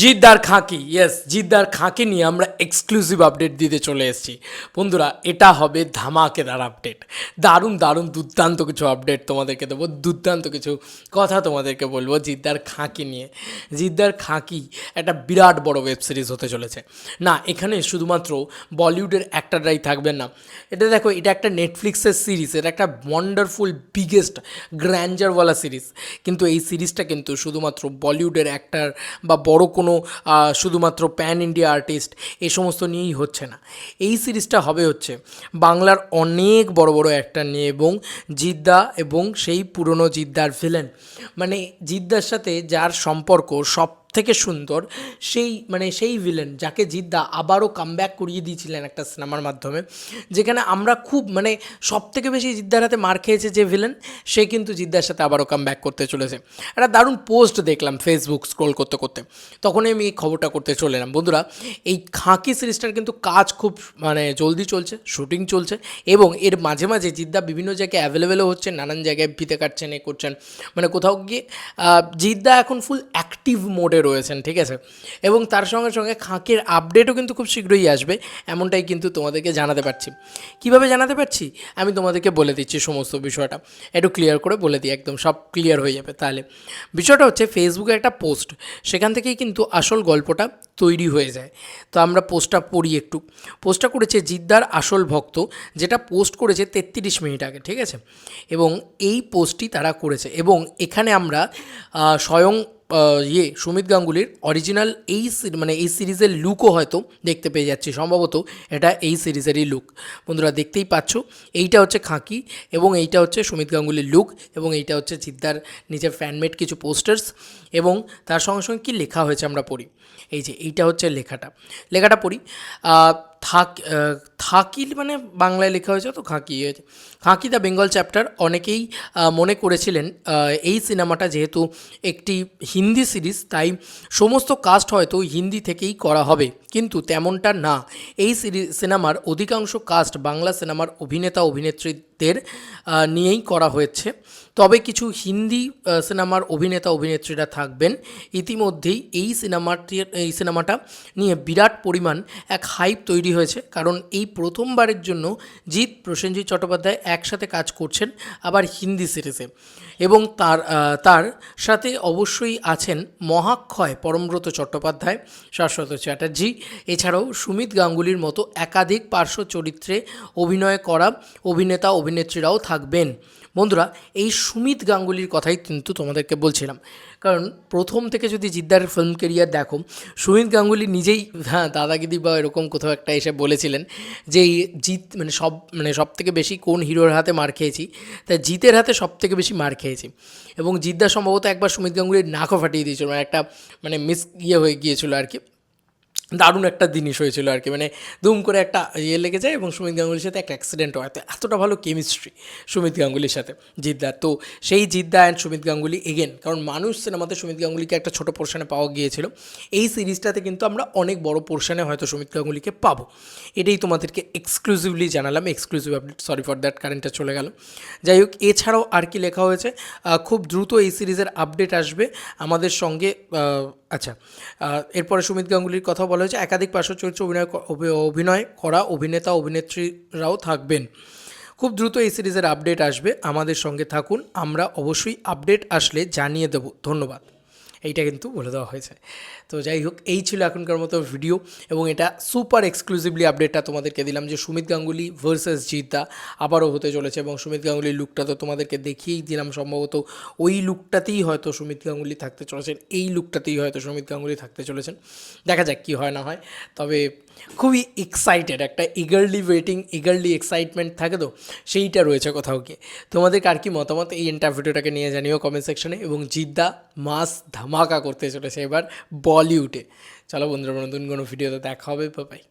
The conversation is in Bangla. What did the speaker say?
জিদ্দার খাঁকি ইয়েস জিদ্দার খাঁকি নিয়ে আমরা এক্সক্লুসিভ আপডেট দিতে চলে এসেছি। বন্ধুরা, এটা হবে ধামাকেদার আপডেট দারুণ দারুণ, দুর্দান্ত কিছু আপডেট তোমাদেরকে দেবো, দুর্দান্ত কিছু কথা তোমাদেরকে বলব জিদ্দার খাঁকি নিয়ে। জিদ্দার খাঁকি একটা বিরাট বড় ওয়েব সিরিজ হতে চলেছে। না, এখানে শুধুমাত্র বলিউডের অ্যাক্টাররাই থাকবেন না। এটা দেখো, এটা একটা নেটফ্লিক্সের সিরিজ এটা একটা ওয়ান্ডারফুল বিগেস্ট গ্র্যান্ডারওয়ালা সিরিজ কিন্তু এই সিরিজটা কিন্তু শুধুমাত্র বলিউডের অ্যাক্টার বা বড় আহ, শুধুমাত্র প্যান ইন্ডিয়া আর্টিস্ট এই সমস্ত নিয়েই হচ্ছে না। এই সিরিজটা হবে হচ্ছে বাংলার অনেক বড় বড় অ্যাক্টার নিয়ে এবং জিদ্দা এবং সেই পুরনো জিদ্দার ভিলেন মানে জিদ্দার সাথে যার সম্পর্ক সব থেকে সুন্দর, সেই মানে সেই ভিলেন যাকে জিদ্দা আবারও কামব্যাক করিয়ে দিয়েছিলেন একটা সিনেমার মাধ্যমে, যেখানে আমরা খুব মানে সব থেকে বেশি জিদ্দার হাতে মার খেয়েছে যে ভিলেন সে কিন্তু জিদ্দার সাথে আবারও কামব্যাক করতে চলেছে। একটা দারুণ পোস্ট দেখলাম ফেসবুক স্ক্রোল করতে করতে। তখনই আমি এই খবরটা করতে চলে এলাম। বন্ধুরা, এই খাঁকি সিরিজটার কিন্তু কাজ খুব মানে জলদি চলছে শুটিং চলছে, এবং এর মাঝে মাঝে জিদ্দা বিভিন্ন জায়গায় অ্যাভেলেবেলও হচ্ছে নানান জায়গায় ফিতে কাটছেন, এ করছেন। মানে কোথাও গিয়ে জিদ্দা এখন ফুল অ্যাক্টিভ মোডে রয়েছেন, ঠিক আছে? এবং তার সঙ্গে সঙ্গে খাঁকের আপডেটও কিন্তু খুব শীঘ্রই আসবে, এমনটাই কিন্তু তোমাদেরকে জানাতে পারছি। কীভাবে জানাতে পারছি? আমি তোমাদেরকে বলে দিচ্ছি সমস্ত বিষয়টা। একটু ক্লিয়ার করে বলে দিই, একদম সব ক্লিয়ার হয়ে যাবে তাহলে। বিষয়টা হচ্ছে ফেসবুকে একটা পোস্ট সেখান থেকেই কিন্তু আসল গল্পটা তৈরি হয়ে যায়। তো আমরা পোস্টটা পড়ি একটু। পোস্টটা করেছে জিদ্দার আসল ভক্ত, যেটা পোস্ট করেছে তেত্রিশ মিনিট আগে, ঠিক আছে? এবং এই পোস্টটি তারা করেছে। এবং এখানে আমরা স্বয়ং ইয়ে সুমিত গাঙ্গুলির অরিজিনাল এই মানে এই সিরিজের লুকও হয়তো দেখতে পেয়ে যাচ্ছি। সম্ভবত এটা এই সিরিজেরই লুক বন্ধুরা দেখতেই পাচ্ছ, এইটা হচ্ছে খাঁকি এবং এইটা হচ্ছে সুমিত গাঙ্গুলির লুক এবং এইটা হচ্ছে চিদ্দার নিজের ফ্যানমেড কিছু পোস্টার্স এবং তার সঙ্গে সঙ্গে কী লেখা হয়েছে আমরা পড়ি। এই যে এইটা হচ্ছে লেখাটা। লেখাটা পড়ি। থাক থাকিল মানে বাংলায় লেখা হয়েছে তো খাঁকি হয়েছে খাঁকি দ্য বেঙ্গল চ্যাপ্টার অনেকেই মনে করেছিলেন এই সিনেমাটা যেহেতু একটি হিন্দি সিরিজ, তাই সমস্ত কাস্ট হয়তো হিন্দি থেকেই করা হবে, কিন্তু তেমনটা না। এই সিরিজ সিনেমার অধিকাংশ কাস্ট বাংলা সিনেমার অভিনেতা অভিনেত্রীদের আহ, নিয়েই করা হয়েছে। তবে কিছু হিন্দি সিনেমার অভিনেতা অভিনেত্রীরা থাকবেন। ইতিমধ্যেই এই সিনেমাটির এই সিনেমাটা নিয়ে বিরাট পরিমাণ এক হাইপ তৈরি হয়েছে। কারণ এই প্রথমবারের জন্য জিৎ প্রসেনজিৎ চট্টোপাধ্যায় একসাথে কাজ করছেন আবার হিন্দি সিরিজে। এবং তার তার সাথে অবশ্যই আছেন মহাক্ষয় পরমব্রত চট্টোপাধ্যায় শাশ্বত চ্যাটার্জি। এছাড়াও সুমিত গাঙ্গুলির মতো একাধিক পার্শ্ব চরিত্রে অভিনয় করা অভিনেতা অভিনেত্রীরাও থাকবেন। বন্ধুরা, এই সুমিত গাঙ্গুলির কথাই কিন্তু তোমাদেরকে বলছিলাম। কারণ প্রথম থেকে যদি জিদ্দার ফিল্ম কেরিয়ার দেখো, সুমিত গাঙ্গুলি নিজেই হ্যাঁ দাদাগিদি বা এরকম কোথাও একটা এসে বলেছিলেন যে জিত মানে সব মানে সব থেকে বেশি কোন হিরোর হাতে মার খেয়েছি, তাই জিতের হাতে সব থেকে বেশি মার খেয়েছি। এবং জিদ্দা সম্ভবত একবার সুমিত গাঙ্গুলির নাকও ফাটিয়ে দিয়েছিল মানে একটা মানে মিস ইয়ে হয়ে গিয়েছিল আর কি। দারুণ একটা জিনিস হয়েছিল আর কি। মানে দুম করে একটা ইয়ে লেগে যায় এবং সুমিত গাঙ্গুলির সাথে একটা অ্যাক্সিডেন্ট হয়। তো এতটা ভালো কেমিস্ট্রি সুমিত গাঙ্গুলির সাথে জিদ্দার তো সেই জিদ্দা অ্যান্ড সুমিত গাঙ্গুলি এগেন কারণ মানুষ সিনেমাতে সুমিত গাঙ্গুলিকে একটা ছোটো পোর্শনে পাওয়া গিয়েছিল। এই সিরিজটাতে কিন্তু আমরা অনেক বড় পোর্শনে হয়তো সুমিত গাঙ্গুলিকে পাবো। এটাই তোমাদেরকে এক্সক্লুসিভলি জানালাম exclusive update sorry for that কারেন্টটা চলে গেল। যাই হোক, এছাড়াও আর কি লেখা হয়েছে খুব দ্রুত এই সিরিজের আপডেট আসবে। আমাদের সঙ্গে আচ্ছা এরপরে সুমিত গাঙ্গুলির কথা বলা হয়েছে, একাধিক পার্শ্ব চরিত্রে অভিনয় অভি- অভিনয় করা অভিনেতা, অভিনেত্রীরাও থাকবেন। খুব দ্রুত এই সিরিজের আপডেট আসবে, আমাদের সঙ্গে থাকুন, আমরা অবশ্যই আপডেট আসলে জানিয়ে দেব, ধন্যবাদ। এইটা কিন্তু বলে দেওয়া হয়েছে। তো যাই হোক, এই ছিল এখনকার মতো ভিডিও এবং এটা সুপার এক্সক্লুসিভলি আপডেটটা তোমাদেরকে দিলাম যে সুমিত গাঙ্গুলি ভার্সেস জিতা আবারও হতে চলেছে এবং সুমিত গাঙ্গুলির লুকটা তো তোমাদেরকে দেখিয়েই দিলাম সম্ভবত ওই লুকটাতেই হয়তো সুমিত গাঙ্গুলি থাকতে চলেছেন, এই লুকটাতেই হয়তো সুমিত গাঙ্গুলি থাকতে চলেছেন। দেখা যাক কী হয় না হয়, তবে খুবই এক্সাইটেড একটা ইগারলি ওয়েটিং ইগারলি এক্সাইটমেন্ট থাকে তো, সেইটা রয়েছে কোথাও গিয়ে। তোমাদের আর কি মতামত? এই ইন্টারভিউটাকে নিয়ে জানিও কমেন্ট সেকশনে এবং জিদ্দা মাস ধামাকা করতে চলেছে এবার বলিউডে চলো বন্ধুরা নতুন কোনো ভিডিওতে দেখা হবে। বাই